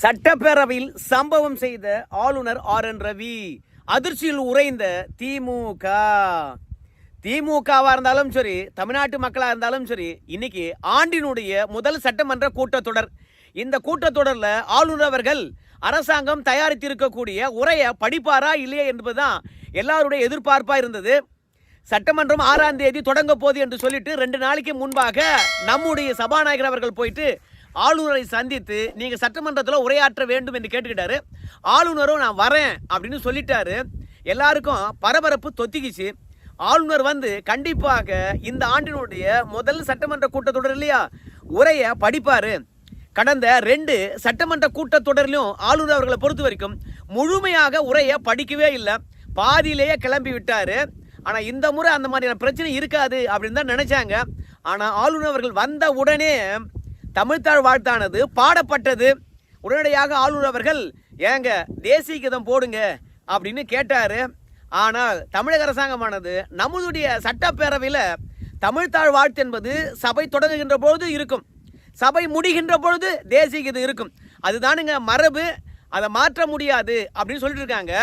சட்டப்பேரவையில் சம்பவம் செய்த ஆளுநர் ஆர் என் ரவி அதிர்ச்சியில் உறைந்த திமுக திமுகவா இருந்தாலும் சரி தமிழ்நாட்டு மக்களா இருந்தாலும் சரி இன்னைக்கு ஆண்டினுடைய முதல் சட்டமன்ற கூட்டத்தொடர். இந்த கூட்டத்தொடர்ல ஆளுநர் அவர்கள் அரசாங்கம் தயாரித்திருக்கக்கூடிய உரையை படிப்பாரா இல்லையா என்பதுதான் எல்லாருடைய எதிர்பார்ப்பா இருந்தது. சட்டமன்றம் ஆறாம் தேதி தொடங்க போகுது என்று சொல்லிட்டு ரெண்டு நாளைக்கு முன்பாக நம்முடைய சபாநாயகர் அவர்கள் போயிட்டு ஆளுநரை சந்தித்து நீங்க சட்டமன்றத்தில் உரையாற்ற வேண்டும் என்று கேட்டுக்கிட்டாரு. ஆளுநரும் நான் வரேன் அப்படின்னு சொல்லிட்டாரு. எல்லாருக்கும் பரபரப்பு தொத்திக்கிச்சு. ஆளுநர் வந்து கண்டிப்பாக இந்த ஆண்டினுடைய முதல் சட்டமன்ற கூட்டத்தொடர் இல்லையா? உரையை படிப்பாரு. கடந்த ரெண்டு சட்டமன்ற கூட்டத்தொடரிலும் ஆளுநர் அவர்களை பொறுத்த வரைக்கும் முழுமையாக உரையை படிக்கவே இல்லை. பாதியிலேயே கிளம்பி விட்டாரு. ஆனா இந்த முறை அந்த மாதிரியான பிரச்சனை இருக்காது அப்படின்னு தான் நினைச்சாங்க. ஆனா ஆளுநர் அவர்கள் வந்த உடனே தமிழ்த்தாழ் வாழ்த்தானது பாடப்பட்டது. உடனடியாக ஆளுநர் அவர்கள் ஏங்க தேசிய கீதம் போடுங்க அப்படின்னு கேட்டாரு. ஆனால் தமிழக அரசாங்கமானது நம்மளுடைய சட்டப்பேரவையில் தமிழ்த்தாழ் வாழ்த்து என்பது சபை தொடங்குகின்ற பொழுது இருக்கும். சபை முடிகின்ற பொழுது தேசிய கீதம் இருக்கும். அதுதானுங்க மரபு. அதை மாற்ற முடியாது அப்படின்னு சொல்லிட்டு இருக்காங்க.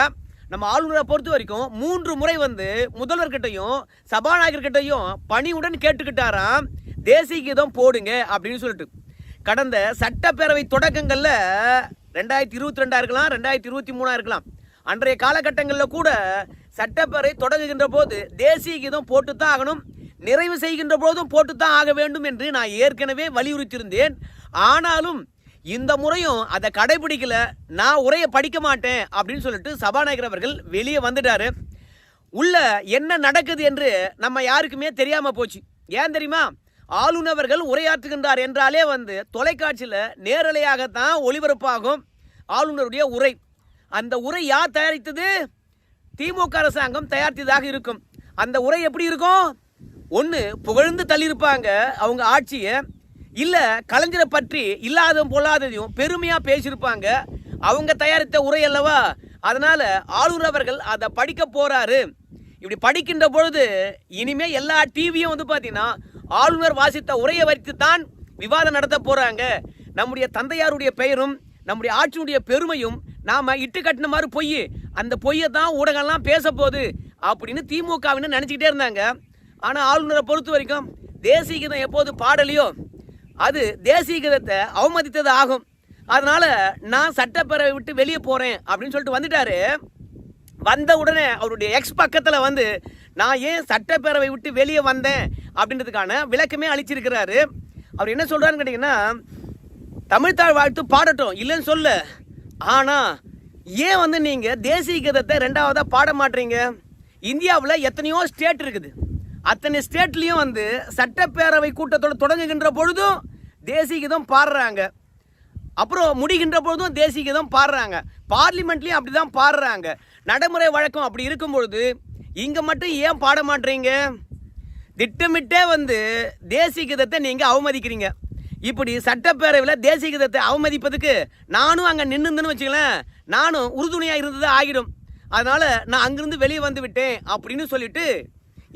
நம்ம ஆளுநரை பொறுத்த வரைக்கும் மூன்று முறை வந்து முதல்வர்கிட்டையும் சபாநாயகர்கிட்டையும் பணியுடன் கேட்டுக்கிட்டாராம் தேசிய கீதம் போடுங்க அப்படின்னு சொல்லிட்டு. கடந்த சட்டப்பேரவை தொடக்கங்களில் ரெண்டாயிரத்தி இருபத்தி ரெண்டாக இருக்கலாம் ரெண்டாயிரத்தி இருபத்தி மூணாக இருக்கலாம். அன்றைய காலகட்டங்களில் கூட சட்டப்பேரவை தொடங்குகின்ற போது தேசிய கீதம் போட்டு தான் ஆகணும் நிறைவு செய்கின்ற போதும் போட்டு தான் ஆக வேண்டும் என்று நான் ஏற்கனவே வலியுறுத்தியிருந்தேன். ஆனாலும் இந்த முறையும் அதை கடைபிடிக்கல நான் உரையை படிக்க மாட்டேன் அப்படின்னு சொல்லிட்டு சபாநாயகர் அவர்கள் வெளியே வந்துட்டாரு. உள்ள என்ன நடக்குது என்று நம்ம யாருக்குமே தெரியாம போச்சு. ஏன் தெரியுமா? ஆளுநர்கள் உரையாற்றுகின்றார் என்றாலே வந்து தொலைக்காட்சியில் நேரலையாகத்தான் ஒளிபரப்பாகும் ஆளுநருடைய உரை. அந்த உரை யார் தயாரித்தது? திமுக அரசாங்கம் தயாரித்ததாக இருக்கும். அந்த உரை எப்படி இருக்கும்? ஒன்று புகழ்ந்து தள்ளியிருப்பாங்க அவங்க ஆட்சியை. இல்லை கலைஞரை பற்றி இல்லாததும் பொல்லாததையும் பெருமையாக பேசியிருப்பாங்க. அவங்க தயாரித்த உரை அல்லவா? அதனால் ஆளுநர் அவர்கள் அதை படிக்க போகிறாரு இப்படி படிக்கின்ற பொழுது இனிமேல் எல்லா டிவியும் வந்து பார்த்தீங்கன்னா ஆளுநர் வாசித்த உரையை வைத்து தான் விவாதம் நடத்த போகிறாங்க நம்முடைய தந்தையாருடைய பெயரும் நம்முடைய ஆட்சியுடைய பெருமையும் நாம் இட்டு கட்டின மாதிரி பொய் அந்த பொய்யை தான் ஊடகம்லாம் பேச போகுது அப்படின்னு திமுகவின்னு நினச்சிக்கிட்டே இருந்தாங்க. ஆனால் ஆளுநரை பொறுத்த வரைக்கும் தேசிய கீதம் எப்போது பாடலையோ அது தேசிய கீதத்தை அவமதித்தது ஆகும். அதனால நான் சட்டப்பேரவை விட்டு வெளியே போறேன் அப்படின்னு சொல்லிட்டு வந்துட்டாரு. வந்த உடனே அவருடைய எக்ஸ் பக்கத்தில் வந்து நான் ஏன் சட்டப்பேரவை விட்டு வெளியே வந்தேன் அப்படின்றதுக்கான விளக்கமே அளிச்சிருக்கிறாரு. அவர் என்ன சொல்கிறாருன்னு கேட்டிங்கன்னா தமிழ்த்தாழ் வாழ்த்து பாடட்டும் இல்லைன்னு சொல்ல. ஆனால் ஏன் வந்து நீங்கள் தேசிய கீதத்தை ரெண்டாவதாக பாட மாட்டீங்க? இந்தியாவில் எத்தனையோ ஸ்டேட் இருக்குது. அத்தனை ஸ்டேட்லேயும் வந்து சட்டப்பேரவை கூட்டத்தோடு தொடங்குகின்ற பொழுதும் தேசிய கீதம் பாடுறாங்க. அப்புறம் முடிகின்ற பொழுதும் தேசிய கீதம் பாடுறாங்க. பார்லிமெண்ட்லேயும் அப்படி தான் பாடுறாங்க. நடைமுறை வழக்கம் அப்படி இருக்கும் பொழுது இங்கே மட்டும் ஏன் பாட மாட்டீங்க திட்டமிட்டே வந்து தேசிய கீதத்தை நீங்கள் அவமதிக்கிறீங்க. இப்படி சட்டப்பேரவையில் தேசிய கீதத்தை அவமதிப்பதுக்கு நானும் அங்கே நின்றுந்துன்னு வச்சுங்களேன் நானும் உறுதுணையாக இருந்தது ஆகிடும். அதனால் நான் அங்கேருந்து வெளியே வந்து விட்டேன் அப்படின்னு சொல்லிட்டு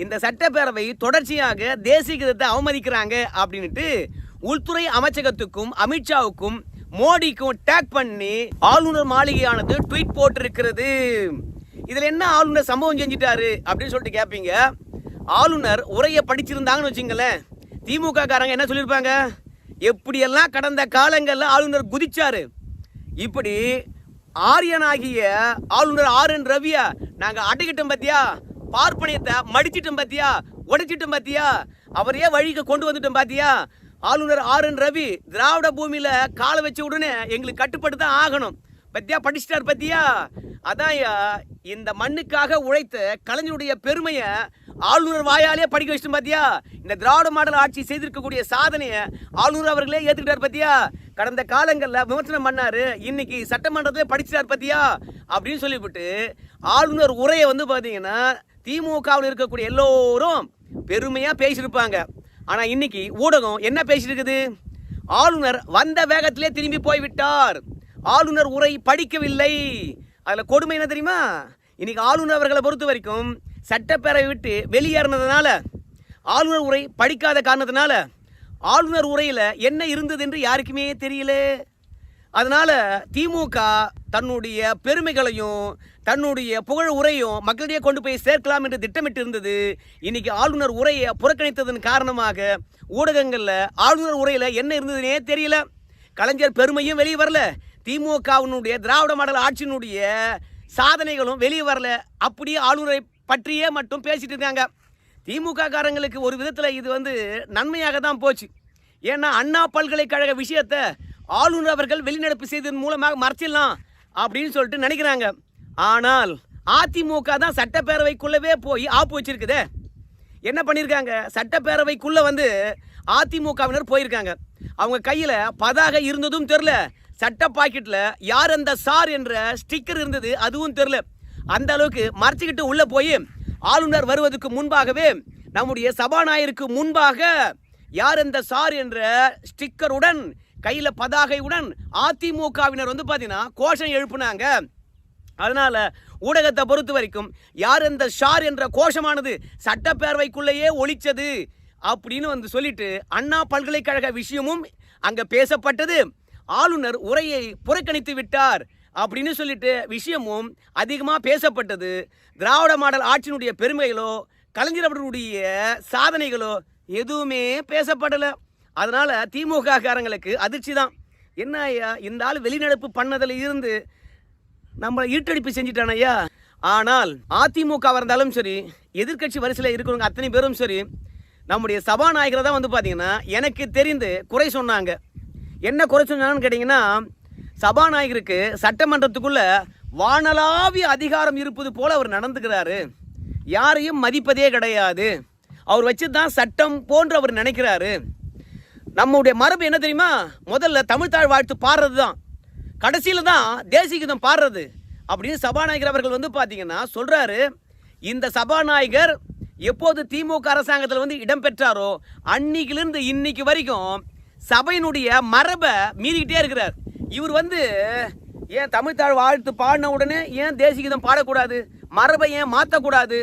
இந்த சட்டப்பேரவை தொடர்ச்சியாக தேசிய கீதத்தை அவமதிக்கிறாங்க அப்படின்ட்டு உள்துறை அமைச்சகத்துக்கும் அமித்ஷாவுக்கும் மோடிக்கும் டேக் பண்ணி ஆளுநர் மாளிகையானது ட்வீட் போட்டிருக்கிறது. இதில் என்ன ஆளுநர் சம்பவம் செஞ்சிட்டாரு அப்படின்னு சொல்லிட்டு கேட்பீங்க ஆளுநர் உரையை படிச்சிருந்தாங்கன்னு வச்சுங்களேன். திமுக காரங்க என்ன சொல்லியிருப்பாங்க? எப்படியெல்லாம் கடந்த காலங்களில் ஆளுநர் குதிச்சாரு? இப்படி ஆரியனாகிய ஆளுநர் ஆர் என் ரவியா நாங்கள் அட்டைக்கிட்டோம் பார்த்தியா பார்ப்பனியத்தை மடிச்சிட்டோம் பாத்தியா? உடைச்சிட்டோம் பாத்தியா? அவரையே வழிக்கு கொண்டு வந்துட்டோம் பாத்தியா? ஆளுநர் ஆர் என் ரவி திராவிட பூமியில காலை வச்ச உடனே எங்களுக்கு கட்டுப்பட்டு தான் ஆகணும். பத்தியா? படிச்சிட்டார் பத்தியா? அதான்யா இந்த மண்ணுக்காக உழைத்த கலைஞருடைய பெருமையை ஆளுநர் வாயாலே படிக்க வச்சிட்டு பாத்தியா? இந்த திராவிட மாடல் ஆட்சி செய்திருக்கக்கூடிய சாதனையை ஆளுநர் அவர்களே ஏத்துக்கிட்டார் பாத்தியா? கடந்த காலங்களில் விமர்சனம் பண்ணாரு இன்னைக்கு சட்டமன்றத்தில் படிச்சிட்டார் பாத்தியா? அப்படின்னு சொல்லிவிட்டு ஆளுநர் உரையை வந்து பார்த்தீங்கன்னா திமுகவில் இருக்கக்கூடிய எல்லோரும் பெருமையாக பேசியிருப்பாங்க. ஆனால் இன்னைக்கு ஊடகம் என்ன பேசியிருக்குது? ஆளுநர் வந்த வேகத்திலே திரும்பி போய்விட்டார். ஆளுநர் உரை படிக்கவில்லை. அதில் கொடுமை என்ன தெரியுமா? இன்னைக்கு ஆளுநர் அவர்களை பொறுத்த வரைக்கும் சட்டப்பேரவை விட்டு வெளியேறினதுனால ஆளுநர் உரை படிக்காத காரணத்தினால ஆளுநர் உரையில் என்ன இருந்தது என்று யாருக்குமே தெரியல. அதனால திமுக தன்னுடைய பெருமைகளையும் தன்னுடைய புகழ் உரையும் மக்களிடையே கொண்டு போய் சேர்க்கலாம் என்று திட்டமிட்டு இருந்தது இன்னைக்கு ஆளுநர் உரையை புறக்கணித்ததன் காரணமாக ஊடகங்களில் ஆளுநர் உரையில் என்ன இருந்ததுனே தெரியல. கலைஞர் பெருமையும் வெளியே வரல. திமுகவினுடைய திராவிட மாடல் ஆட்சியினுடைய சாதனைகளும் வெளியே வரல. அப்படியே ஆளுநரை பற்றியே மட்டும் பேசிட்டு இருக்காங்க. திமுக காரங்களுக்கு ஒரு விதத்தில் இது வந்து நன்மையாக தான் போச்சு. ஏன்னா அண்ணா பல்கலைக்கழக விஷயத்தை ஆளுநர் அவர்கள் வெளிநடப்பு செய்ததன் மூலமாக மறைச்சிடலாம் அப்படின்னு சொல்லிட்டு நினைக்கிறாங்க. ஆனால் அதிமுக தான் சட்டப்பேரவைக்குள்ளவே போய் ஆப்பு வச்சிருக்குதே. என்ன பண்ணியிருக்காங்க? சட்டப்பேரவைக்குள்ளே வந்து அதிமுகவினர் போயிருக்காங்க. அவங்க கையில் பதாக இருந்ததும் தெரில சட்ட பாக்கெட்டில் யார் அந்த சார் என்ற ஸ்டிக்கர் இருந்தது அதுவும் தெரில அந்த அளவுக்கு மறைச்சிக்கிட்டு உள்ளே போய் ஆளுநர் வருவதற்கு முன்பாகவே நம்முடைய சபாநாயகருக்கு முன்பாக யார் அந்த சார் என்ற ஸ்டிக்கருடன் கையில் பதாகையுடன் அதிமுகவினர் வந்து பார்த்தீங்கன்னா கோஷம் எழுப்புனாங்க. அதனால் ஊடகத்தை பொறுத்த வரைக்கும் யார் இந்த ஷார் என்ற கோஷமானது சட்டப்பேரவைக்குள்ளேயே ஒழிச்சது அப்படின்னு வந்து சொல்லிட்டு அண்ணா பல்கலைக்கழக விஷயமும் அங்கே பேசப்பட்டது. ஆளுநர் உரையை புறக்கணித்து விட்டார் அப்படின்னு சொல்லிட்டு விஷயமும் அதிகமாக பேசப்பட்டது. திராவிட மாடல் ஆட்சியினுடைய பெருமைகளோ கலைஞர் அவர்களுடைய சாதனைகளோ எதுவுமே பேசப்படலை. அதனால் திமுக காரங்களுக்கு அதிர்ச்சி தான் என்ன ஐயா இந்த ஆள் வெளிநடப்பு பண்ணதில் இருந்து நம்மளை இருட்டடிப்பு செஞ்சிட்டான் ஐயா. ஆனால் அதிமுகவாக இருந்தாலும் சரி எதிர்க்கட்சி வரிசையில் இருக்கிறவங்க அத்தனை பேரும் சரி நம்முடைய சபாநாயகரை தான் வந்து பார்த்தீங்கன்னா எனக்கு தெரிந்து குறை சொன்னாங்க. என்ன குறை சொன்னாங்கன்னு கேட்டிங்கன்னா சபாநாயகருக்கு சட்டமன்றத்துக்குள்ளே வானலாவிய அதிகாரம் இருப்பது போல் அவர் நடந்துக்கிறாரு. யாரையும் மதிப்பதே கிடையாது. அவர் வச்சு தான் சட்டம் போன்று அவர் நினைக்கிறாரு. நம்முடைய மரபு என்ன தெரியுமா? முதல்ல தமிழ்த்தாழ் வாழ்த்து பாடுறது தான் கடைசியில் தான் தேசிய கீதம் பாடுறது. அப்படின்னு சபாநாயகர் அவர்கள் வந்து பார்த்தீங்கன்னா சொல்கிறாரு இந்த சபாநாயகர் எப்போது திமுக அரசாங்கத்தில் வந்து இடம்பெற்றாரோ அன்னைக்கிலிருந்து இன்னைக்கு வரைக்கும் சபையினுடைய மரபை மீறிக்கிட்டே இருக்கிறார். இவர் வந்து ஏன் தமிழ்த்தாழ் வாழ்த்து பாடின உடனே ஏன் தேசிய கீதம் பாடக்கூடாது? மரபை ஏன் மாற்றக்கூடாது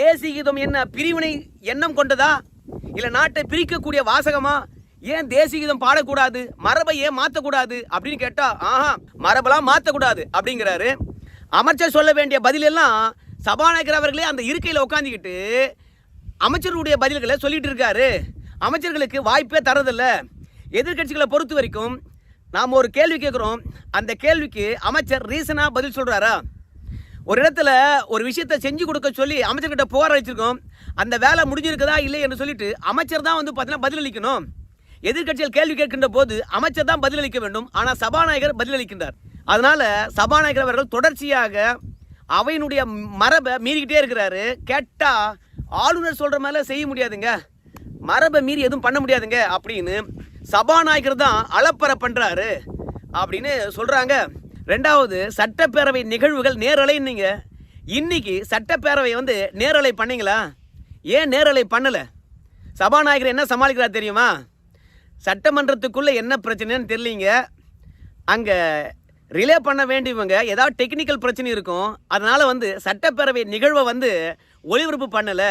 தேசிய கீதம் என்ன பிரிவினை எண்ணம் கொண்டதா? இல்லை நாட்டை பிரிக்கக்கூடிய வாசகமா? ஏன் தேசிய கீதம் பாடக்கூடாது? மரபை ஏன் மாற்றக்கூடாது அப்படின்னு கேட்டால் ஆஹா மரபெல்லாம் மாற்றக்கூடாது அப்படிங்கிறாரு. அமைச்சர் சொல்ல வேண்டிய பதிலெல்லாம் சபாநாயகர் அவர்களே அந்த இருக்கையில் உட்காந்துக்கிட்டு அமைச்சருடைய பதில்களை சொல்லிட்டு இருக்காரு. அமைச்சர்களுக்கு வாய்ப்பே தரதில்லை. எதிர்க்கட்சிகளை பொறுத்த வரைக்கும் நாம் ஒரு கேள்வி கேட்குறோம் அந்த கேள்விக்கு அமைச்சர் ரீசனாக பதில் சொல்கிறாரா ஒரு இடத்துல ஒரு விஷயத்தை செஞ்சு கொடுக்க சொல்லி அமைச்சர்கிட்ட புகார் அளிச்சிருக்கோம். அந்த வேலை முடிஞ்சிருக்குதா இல்லை என்று சொல்லிட்டு அமைச்சர் தான் வந்து பார்த்தீங்கன்னா பதிலளிக்கணும். எதிர்க்கட்சிகள் கேள்வி கேட்கின்ற போது அமைச்சர் தான் பதிலளிக்க வேண்டும். ஆனால் சபாநாயகர் பதிலளிக்கின்றார். அதனால சபாநாயகர் அவர்கள் தொடர்ச்சியாக அவையினுடைய மரபை மீறிக்கிட்டே இருக்கிறாரு. கேட்டால் ஆளுநர் சொல்கிற மேல செய்ய முடியாதுங்க. மரபை மீறி எதுவும் பண்ண முடியாதுங்க அப்படின்னு சபாநாயகர் தான் அளப்பற பண்ணுறாரு அப்படின்னு சொல்கிறாங்க ரெண்டாவது சட்டப்பேரவை நிகழ்வுகள் நேரலைன்னீங்க இன்னைக்கு சட்டப்பேரவை வந்து நேரலை பண்ணீங்களா? ஏன் நேரலை பண்ணலை? சபாநாயகர் என்ன சமாளிக்கிறார் தெரியுமா? சட்டமன்றத்துக்குள்ளே என்ன பிரச்சனைன்னு தெரியலீங்க. அங்கே ரிலே பண்ண வேண்டியவங்க ஏதாவது டெக்னிக்கல் பிரச்சனை இருக்கும். அதனால் வந்து சட்டப்பேரவை நிகழ்வை வந்து ஒளிபரப்பு பண்ணலை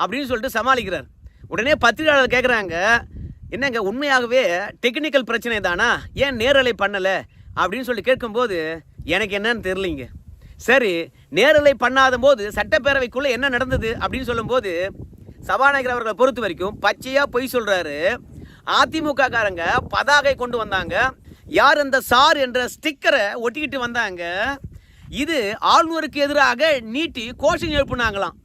அப்படின்னு சொல்லிட்டு சமாளிக்கிறார். உடனே பத்திரிகையாளர் கேட்குறாங்க என்னங்க உண்மையாகவே டெக்னிக்கல் பிரச்சனை தானா? ஏன் நேரலை பண்ணலை? அப்படின்னு சொல்லி கேட்கும்போது எனக்கு என்னன்னு தெரிலிங்க சரி நேரலை பண்ணாத போது சட்டப்பேரவைக்குள்ளே என்ன நடந்தது அப்படின்னு சொல்லும்போது சபாநாயகர் அவர்களை பொறுத்த வரைக்கும் பச்சையாக பொய் சொல்கிறாரு அதிமுக காரங்க பதாகை கொண்டு வந்தாங்க. யார் அந்த சார் என்ற ஸ்டிக்கரை ஒட்டிக்கிட்டு வந்தாங்க. இது ஆளுநருக்கு எதிராக நீட்டி கோஷம் எழுப்புனாங்களாம்.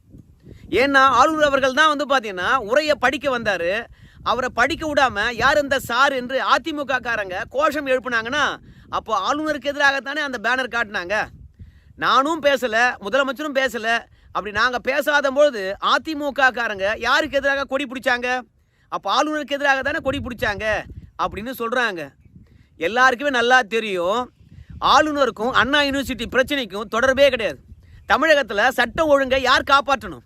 ஏன்னா ஆளுநர் அவர்கள் தான் வந்து பார்த்தீங்கன்னா உரையை படிக்க வந்தார். அவரை படிக்க விடாமல் யார் இந்த சார் என்று அதிமுக காரங்க கோஷம் எழுப்புனாங்கன்னா அப்போ ஆளுநருக்கு எதிராகத்தானே அந்த பேனர் காட்டினாங்க. நானும் பேசலை முதலமைச்சரும் பேசலை. அப்படி நாங்கள் பேசாத பொழுது அதிமுக காரங்க யாருக்கு எதிராக கொடி பிடிச்சாங்க? அப்போ ஆளுநருக்கு எதிராக தானே கொடி பிடிச்சாங்க அப்படின்னு சொல்கிறாங்க எல்லாருக்குமே நல்லா தெரியும். ஆளுநருக்கும் அண்ணா யூனிவர்சிட்டி பிரச்சனைக்கும் தொடர்பே கிடையாது. தமிழகத்தில் சட்டம் ஒழுங்கை யார் காப்பாற்றணும்?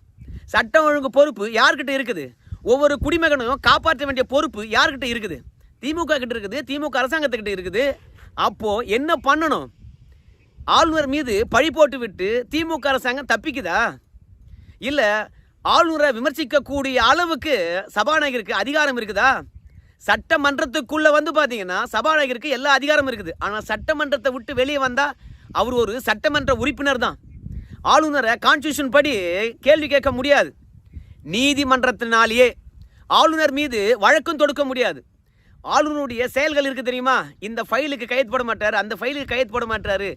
சட்டம் ஒழுங்கு பொறுப்பு யார்கிட்ட இருக்குது? ஒவ்வொரு குடிமகனும் காப்பாற்ற வேண்டிய பொறுப்பு யார்கிட்ட இருக்குது? திமுக கிட்ட இருக்குது திமுக அரசாங்கத்துக்கிட்ட இருக்குது. அப்போது என்ன பண்ணணும்? ஆளுநர் மீது பழி போட்டு விட்டு திமுக அரசாங்கம் தப்பிக்குதா? இல்லை ஆளுநரை விமர்சிக்கக்கூடிய அளவுக்கு சபாநாயகருக்கு அதிகாரம் இருக்குதா? சட்டமன்றத்துக்குள்ளே வந்து பார்த்தீங்கன்னா சபாநாயகருக்கு எல்லா அதிகாரமும் இருக்குது. ஆனால் சட்டமன்றத்தை விட்டு வெளியே வந்தால் அவர் ஒரு சட்டமன்ற உறுப்பினர் தான். ஆளுநரை கான்ஸ்டியூஷன் படி கேள்வி கேட்க முடியாது. நீதிமன்றத்தினாலேயே ஆளுநர் மீது வழக்கும் தொடுக்க முடியாது. ஆளுநருடைய செயல்கள் இருக்குது தெரியுமா? இந்த ஃபைலுக்கு கையெழுத்து போட மாட்டார் அந்த ஃபைலுக்கு கையெழுத்து போட மாட்டார்.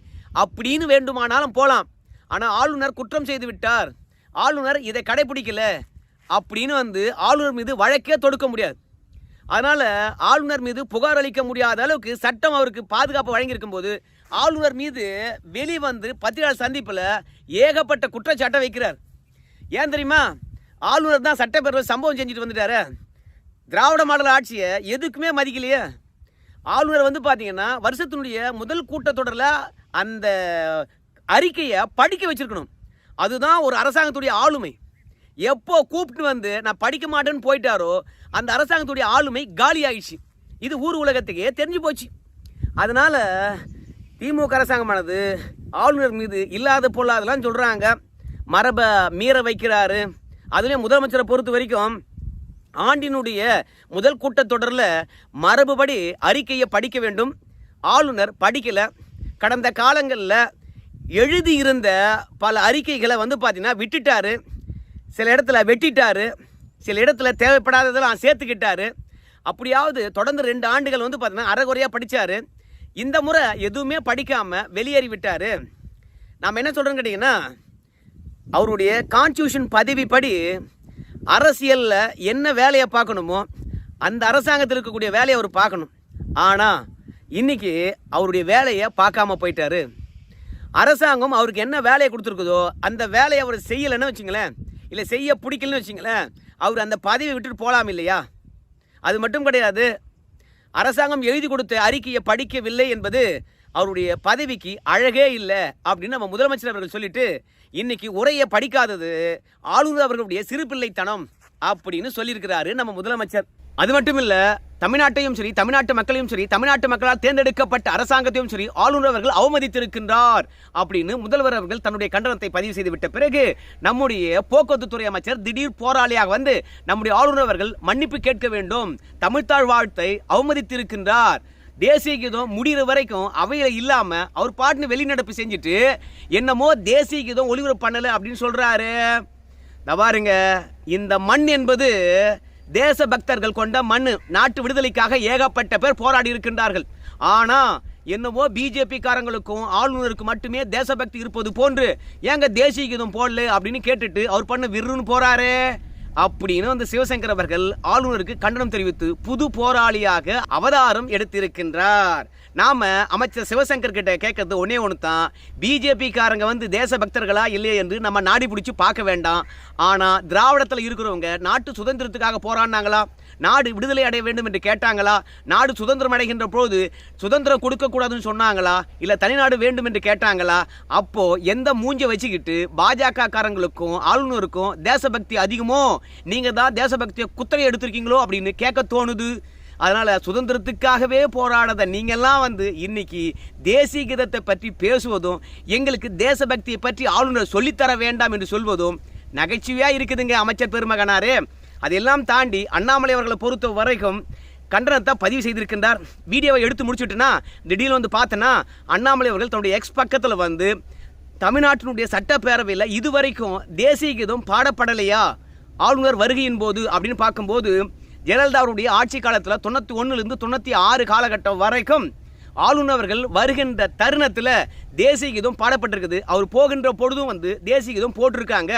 அப்படின்னு வேண்டுமானாலும் போகலாம் ஆனால் ஆளுநர் குற்றம் செய்து விட்டார். ஆளுநர் இதை கடைபிடிக்கல அப்படின்னு வந்து ஆளுநர் மீது வழக்கே தொடுக்க முடியாது. அதனால் ஆளுநர் மீது புகார் அளிக்க முடியாத அளவுக்கு சட்டம் அவருக்கு பாதுகாப்பு வழங்கியிருக்கும் போது ஆளுநர் மீது வெளிவந்து பத்திரிகையாளர் சந்திப்பில் ஏகப்பட்ட குற்றச்சாட்டை வைக்கிறார். ஏன் தெரியுமா? ஆளுநர் தான் சட்டப்பேரவை சம்பவம் செஞ்சுட்டு வந்துட்டாரு. திராவிட மாடல் ஆட்சியை எதுக்குமே மதிக்கலையே. ஆளுநர் வந்து பார்த்தீங்கன்னா வருஷத்தினுடைய முதல் கூட்டத்தொடரில் அந்த அறிக்கையை படிக்க வச்சிருக்கணும். அதுதான் ஒரு அரசாங்கத்துடைய ஆளுமை. எப்போ கூப்பிட்டு வந்து நான் படிக்க மாட்டேன்னு போயிட்டாரோ அந்த அரசாங்கத்துடைய ஆளுமை காலி ஆயிடுச்சு இது ஊர் உலகத்துக்கே தெரிஞ்சு போச்சு. அதனால் திமுக அரசாங்கமானது ஆளுநர் மீது இல்லாத பொல்லாதெல்லாம் சொல்கிறாங்க மரபை மீற வைக்கிறாரு. அதுலேயும் முதலமைச்சரை பொறுத்த வரைக்கும் ஆண்டினுடைய முதல் கூட்டத்தொடரில் மரபுபடி அறிக்கையை படிக்க வேண்டும். ஆளுநர் படிக்கலை. கடந்த காலங்களில் எழுதியிருந்த பல அறிக்கைகளை வந்து பார்த்தீங்கன்னா விட்டுட்டாரு. சில இடத்துல வெட்டிட்டாரு. சில இடத்துல தேவைப்படாததெல்லாம் சேர்த்துக்கிட்டாரு. அப்படியாவது தொடர்ந்து ரெண்டு ஆண்டுகள் வந்து பார்த்தீங்கன்னா அறகுறையாக படித்தார் இந்த முறை எதுவுமே படிக்காமல் வெளியேறி விட்டார் நாம் என்ன சொல்கிறோன்னு கேட்டிங்கன்னா அவருடைய கான்ஸ்டியூஷன் பதவிப்படி அரசியலில் என்ன வேலையை பார்க்கணுமோ அந்த அரசாங்கத்தில் இருக்கக்கூடிய வேலையை அவர் பார்க்கணும். ஆனால் இன்றைக்கி அவருடைய வேலையை பார்க்காம போயிட்டாரு. அரசாங்கம் அவருக்கு என்ன வேலையை கொடுத்துருக்குதோ அந்த வேலையை அவர் செய்யலைன்னு வச்சுங்களேன். இல்லை செய்ய பிடிக்கலன்னு வச்சுங்களேன். அவர் அந்த பதவியை விட்டுட்டு போகலாம் இல்லையா? அது மட்டும் கிடையாது. அரசாங்கம் எழுதி கொடுத்த அறிக்கையை படிக்கவில்லை என்பது அவருடைய பதவிக்கு அழகே இல்லை அப்படின்னு நம்ம முதலமைச்சர் அவர்கள் சொல்லிட்டு இன்னைக்கு உரையை படிக்காதது ஆளுநர் அவர்களுடைய சிறுபிள்ளைத்தனம் அப்படின்னு சொல்லியிருக்கிறாரு நம்ம முதலமைச்சர். அது மட்டும் இல்ல தமிழ்நாட்டையும் சரி தமிழ்நாட்டு மக்களையும் சரி தமிழ்நாட்டு மக்களால் தேர்ந்தெடுக்கப்பட்ட அரசாங்கத்தையும் சரி ஆளுநர் அவர்கள் அவமதித்திருக்கின்றார் அப்படின்னு முதல்வர் அவர்கள் தன்னுடைய கண்டனத்தை பதிவு செய்துவிட்ட பிறகு நம்முடைய போக்குவரத்து துறை அமைச்சர் திடீர் போராளியாக வந்து நம்முடைய ஆளுநர் அவர்கள் மன்னிப்பு கேட்க வேண்டும் தமிழ்த்தாழ் வாழ்த்தை அவமதித்திருக்கின்றார். தேசிய கீதம் முடிகிற வரைக்கும் அவையில் இல்லாம அவர் பாட்டுன்னு வெளிநடப்பு செஞ்சுட்டு என்னமோ தேசிய கீதம் ஒளிபரப்பு பண்ணல அப்படின்னு சொல்றாரு. இந்த பாருங்க இந்த மண் என்பது தேச பக்தர்கள் கொண்ட மண் நாட்டு விடுதலைக்காக ஏகப்பட்ட பேர் போராடி இருக்கின்றார்கள். ஆனால் என்னவோ பிஜேபிக்காரங்களுக்கும் ஆளுநருக்கும் ஆளுநருக்கு மட்டுமே தேசபக்தி இருப்பது போன்று ஏங்க தேசிய கீதம் போடல அப்படின்னு கேட்டுட்டு அவர் பண்ண விருன்னு போறாரு. அப்படின்னு வந்து சிவசங்கர் அவர்கள் ஆளுநருக்கு கண்டனம் தெரிவித்து புது போராளியாக அவதாரம் எடுத்திருக்கின்றார். நாம அமைச்சர் சிவசங்கர் கிட்ட கேட்கறது ஒன்னே ஒன்று தான் பிஜேபி காரங்க வந்து தேசபக்தர்களா இல்லையா என்று நம்ம நாடி பிடிச்சி பார்க்க வேண்டாம். ஆனா திராவிடத்தில் இருக்கிறவங்க நாட்டு சுதந்திரத்துக்காக போராடினாங்களா? நாடு விடுதலை அடைய வேண்டும் என்று கேட்டாங்களா? நாடு சுதந்திரம் அடைகின்ற போது சுதந்திரம் கொடுக்கக்கூடாதுன்னு சொன்னாங்களா? இல்லை தனிநாடு வேண்டும் என்று கேட்டாங்களா? அப்போ எந்த மூஞ்ச வச்சுக்கிட்டு பாஜக காரங்களுக்கும் ஆளுநருக்கும் தேசபக்தி அதிகமோ? நீங்கள் தான் தேசபக்தியை குத்தகை எடுத்திருக்கீங்களோ அப்படின்னு கேட்க தோணுது. அதனால் சுதந்திரத்துக்காகவே போராடாத நீங்கள்லாம் வந்து இன்னைக்கு தேசிய கீதத்தை பற்றி பேசுவதும் எங்களுக்கு தேசபக்தியை பற்றி ஆளுநர் சொல்லித்தர வேண்டாம் என்று சொல்வதும் நகைச்சுவையாக இருக்குதுங்க அமைச்சர் பெருமகனாரே. அதெல்லாம் தாண்டி அண்ணாமலை அவர்களை பொறுத்த வரைக்கும் கண்டனத்தை பதிவு செய்திருக்கின்றார். வீடியோவை எடுத்து முடிச்சுட்டுனா திடீர்னு வந்து பார்த்தனா அண்ணாமலை அவர்கள் தன்னுடைய எக்ஸ் பக்கத்தில் வந்து தமிழ்நாட்டினுடைய சட்டப்பேரவையில் இதுவரைக்கும் தேசிய கீதம் பாடப்படலையா? ஆளுநர் வருகையின் போது அப்படின்னு பார்க்கும்போது ஜெயலலிதா அவருடைய ஆட்சி காலத்தில் தொண்ணூற்றி ஒன்றுலேருந்து தொண்ணூற்றி ஆறு காலகட்டம் வரைக்கும் ஆளுநர்கள் வருகின்ற தருணத்தில் தேசிய கீதம் பாடப்பட்டிருக்குது. அவர் போகின்ற பொழுதும் வந்து தேசிய கீதம் போட்டிருக்காங்க.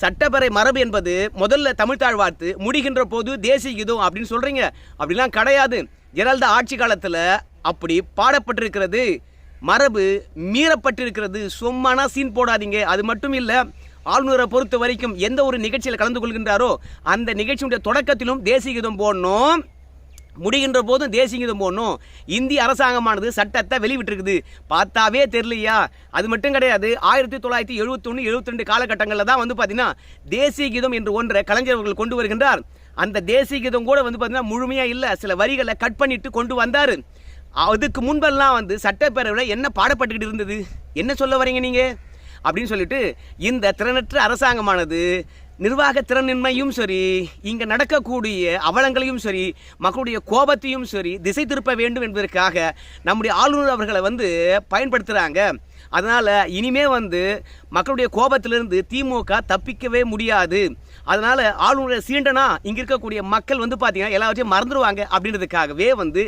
சட்டப்பறை மரபு என்பது முதல்ல தமிழ்தாழ் வார்த்து முடிகின்ற போது தேசிய கீதம் அப்படின்னு சொல்கிறீங்க அப்படிலாம் கிடையாது. ஜெயலலிதா ஆட்சி காலத்தில் அப்படி பாடப்பட்டிருக்கிறது. மரபு மீறப்பட்டிருக்கிறது. சும்மானா சீன் போடாதீங்க. அது மட்டும் இல்லை ஆளுநரை பொறுத்த வரைக்கும் எந்த ஒரு நிகழ்ச்சியில் கலந்து கொள்கின்றாரோ அந்த நிகழ்ச்சியுடைய தொடக்கத்திலும் தேசிய கீதம் போடணும். முடிகின்ற போதும் தேசிய கீதம் போடணும். இந்திய அரசாங்கமானது சட்டத்தை வெளிவிட்டிருக்குது பார்த்தாவே தெரியலையா? அது மட்டும் கிடையாது. ஆயிரத்தி தொள்ளாயிரத்தி எழுபத்தொன்று எழுபத்தி ரெண்டு காலகட்டங்களில் தான் வந்து பார்த்தீங்கன்னா தேசிய கீதம் என்று ஒன்றை கலைஞர் கொண்டு வருகின்றார். அந்த தேசிய கீதம் கூட வந்து பார்த்தீங்கன்னா முழுமையாக இல்லை. சில வரிகளை கட் பண்ணிட்டு கொண்டு வந்தார். அதுக்கு முன்பெல்லாம் வந்து சட்டப்பேரவையில் என்ன பாடப்பட்டுக்கிட்டு இருந்தது? என்ன சொல்ல வரீங்க நீங்கள் அப்படின்னு சொல்லிட்டு இந்த திறனற்ற அரசாங்கமானது நிர்வாக திறனின்மையும் சரி இங்கே நடக்கக்கூடிய அவலங்களையும் சரி மக்களுடைய கோபத்தையும் சரி திசை திருப்ப வேண்டும் என்பதற்காக நம்முடைய ஆளுநர் அவர்களை வந்து பயன்படுத்துகிறாங்க அதனால் இனிமே வந்து மக்களுடைய கோபத்திலிருந்து திமுக தப்பிக்கவே முடியாது. அதனால் ஆளுநரை சீண்டனா இங்கே இருக்கக்கூடிய மக்கள் வந்து பார்த்தீங்கன்னா எல்லாவற்றையும் மறந்துடுவாங்க அப்படின்றதுக்காகவே வந்து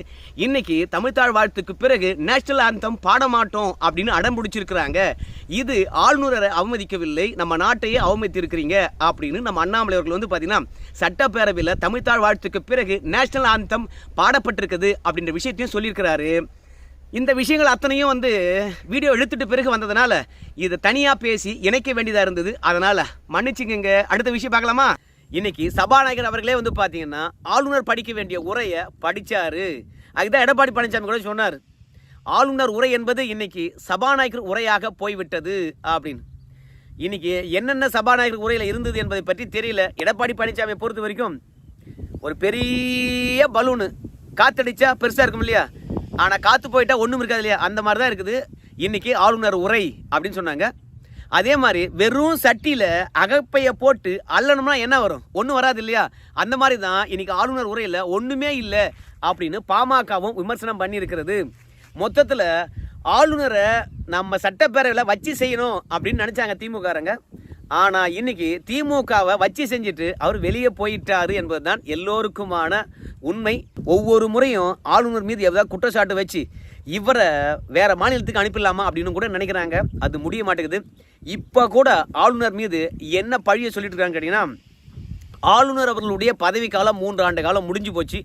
இன்னைக்கு தமிழ்த்தாழ் வாழ்த்துக்கு பிறகு நேஷனல் ஆந்தம் பாட மாட்டோம் அப்படின்னு அடம் பிடிச்சிருக்கிறாங்க. இது ஆளுநரை அவமதிக்கவில்லை நம்ம நாட்டையே அவமதித்திருக்கிறீங்க அப்படின்னு நம்ம அண்ணாமலை அவர்கள் வந்து பார்த்தீங்கன்னா சட்டப்பேரவையில் தமிழ்த்தாழ் வாழ்த்துக்கு பிறகு நேஷனல் ஆந்தம் பாடப்பட்டிருக்குது அப்படின்ற விஷயத்தையும் சொல்லியிருக்கிறாரு. இந்த விஷயங்கள் அத்தனையும் வந்து வீடியோ எடுத்துட்டு பிறகு வந்ததுனால இதை தனியாக பேசி இணைக்க வேண்டியதாக இருந்தது. அதனால் மன்னிச்சுக்கங்க. அடுத்த விஷயம் பார்க்கலாமா? இன்னைக்கு சபாநாயகர் அவர்களே வந்து பார்த்தீங்கன்னா ஆளுநர் படிக்க வேண்டிய உரையை படித்தார் அதுதான் எடப்பாடி பழனிசாமி கூட சொன்னார். ஆளுநர் உரை என்பது இன்னைக்கு சபாநாயகர் உரையாக போய்விட்டது அப்படின்னு. இன்னைக்கு என்னென்ன சபாநாயகர் உரையில் இருந்தது என்பதை பற்றி தெரியல. எடப்பாடி பழனிசாமியை பொறுத்த வரைக்கும் ஒரு பெரிய பலூனு. காத்தடிச்சா பெருசாக இருக்கும் இல்லையா? ஆனால் காற்று போயிட்டால் ஒன்றும் இருக்காது இல்லையா? அந்த மாதிரி தான் இருக்குது. இன்றைக்கி ஆளுநர் உரை அப்படின்னு சொன்னாங்க. அதே மாதிரி வெறும் சட்டியில் அகப்பையை போட்டு அள்ளணும்னா என்ன வரும்? ஒன்றும் வராது இல்லையா? அந்த மாதிரி தான் இன்னைக்கு ஆளுநர் உரையில் ஒன்றுமே இல்லை அப்படின்னு பாமகவும் விமர்சனம் பண்ணியிருக்கிறது. மொத்தத்தில் ஆளுநரை நம்ம சட்டப்பேரவையில் வச்சு செய்யணும் அப்படின்னு நினச்சாங்க திமுககாரங்க. ஆனால் இன்றைக்கி திமுகவை வச்சு செஞ்சுட்டு அவர் வெளியே போயிட்டாரு என்பதுதான் எல்லோருக்குமான உண்மை ஒவ்வொரு முறையும் ஆளுநர் மீது எதாவது குற்றச்சாட்டு வச்சு இவரை வேற மாநிலத்துக்கு அனுப்பிடலாமா அப்படின்னு கூட நினைக்கிறாங்க. அது முடிய மாட்டேங்குது. இப்போ கூட ஆளுநர் மீது என்ன பழியை சொல்லிட்டு இருக்காங்க கேட்டிங்கன்னா ஆளுநர் அவர்களுடைய பதவி காலம் மூன்று ஆண்டு காலம் முடிஞ்சு போச்சு.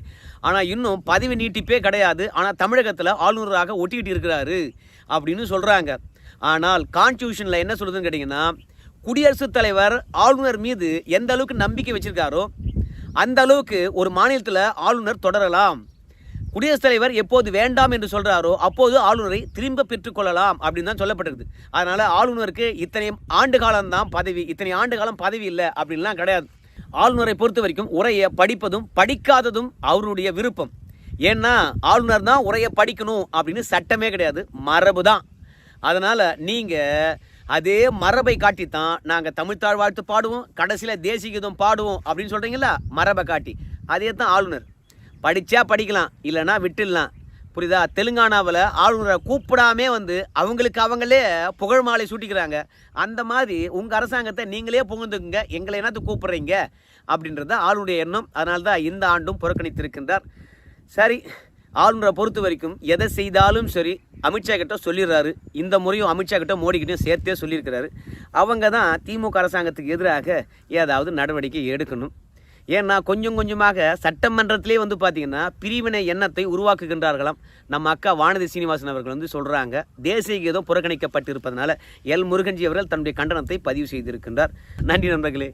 ஆனால் இன்னும் பதவி நீட்டிப்பே கிடையாது. ஆனால் தமிழகத்தில் ஆளுநராக ஒட்டிக்கிட்டு இருக்கிறாரு அப்படின்னு சொல்கிறாங்க ஆனால் கான்ஸ்டியூஷனில் என்ன சொல்லுதுன்னு கேட்டிங்கன்னா குடியரசுத் தலைவர் ஆளுநர் மீது எந்த அளவுக்கு நம்பிக்கை வச்சுருக்காரோ அந்த அளவுக்கு ஒரு மாநிலத்தில் ஆளுநர் தொடரலாம். குடியரசுத் தலைவர் எப்போது வேண்டாம் என்று சொல்கிறாரோ அப்போது ஆளுநரை திரும்ப பெற்றுக்கொள்ளலாம் அப்படின்னு தான் சொல்லப்பட்டிருக்கு அதனால் ஆளுநருக்கு இத்தனை ஆண்டு காலம்தான் பதவி இத்தனை ஆண்டு காலம் பதவி இல்லை அப்படின்லாம் கிடையாது. ஆளுநரை பொறுத்த வரைக்கும் உரையை படிப்பதும் படிக்காததும் அவருடைய விருப்பம். ஏன்னா ஆளுநர் தான் உரையை படிக்கணும் அப்படின்னு சட்டமே கிடையாது மரபு தான் அதனால் நீங்கள் அதே மரபை காட்டித்தான் நாங்கள் தமிழ்த்தாழ் வாழ்த்து பாடுவோம் கடைசியில் தேசிய கீதம் பாடுவோம் அப்படின்னு சொல்கிறீங்களா மரபை காட்டி. அதே தான் ஆளுநர். படித்தா படிக்கலாம் இல்லைன்னா விட்டுடலாம். புரியுதா? தெலுங்கானாவில் ஆளுநரை கூப்பிடாமே வந்து அவங்களுக்கு அவங்களே புகழ் மாலை சூட்டிக்கிறாங்க. அந்த மாதிரி உங்கள் அரசாங்கத்தை நீங்களே புகுந்துக்குங்க எங்களை என்னத்து கூப்பிட்றீங்க? அப்படின்றது தான் ஆளுடைய எண்ணம். அதனால தான் இந்த ஆண்டும் புறக்கணித்திருக்கின்றார். சரி ஆளுநரை பொறுத்த வரைக்கும் எதை செய்தாலும் சரி அமித்ஷா கிட்ட சொல்லிடுறாரு. இந்த முறையும் அமித்ஷா கிட்ட மோடிக்கிட்டையும் சேர்த்தே சொல்லியிருக்கிறாரு. அவங்க தான் திமுக அரசாங்கத்துக்கு எதிராக ஏதாவது நடவடிக்கை எடுக்கணும். ஏன்னா கொஞ்சம் கொஞ்சமாக சட்டமன்றத்திலே வந்து பார்த்தீங்கன்னா பிரிவினை எண்ணத்தை உருவாக்குகின்றார்களாம். நம்ம அக்கா வானதி சீனிவாசன் அவர்கள் வந்து சொல்கிறாங்க தேசிய கீதம் புறக்கணிக்கப்பட்டிருப்பதனால எல் முருகன்ஜி அவர்கள் தன்னுடைய கண்டனத்தை பதிவு செய்திருக்கின்றார். நன்றி நண்பர்களே.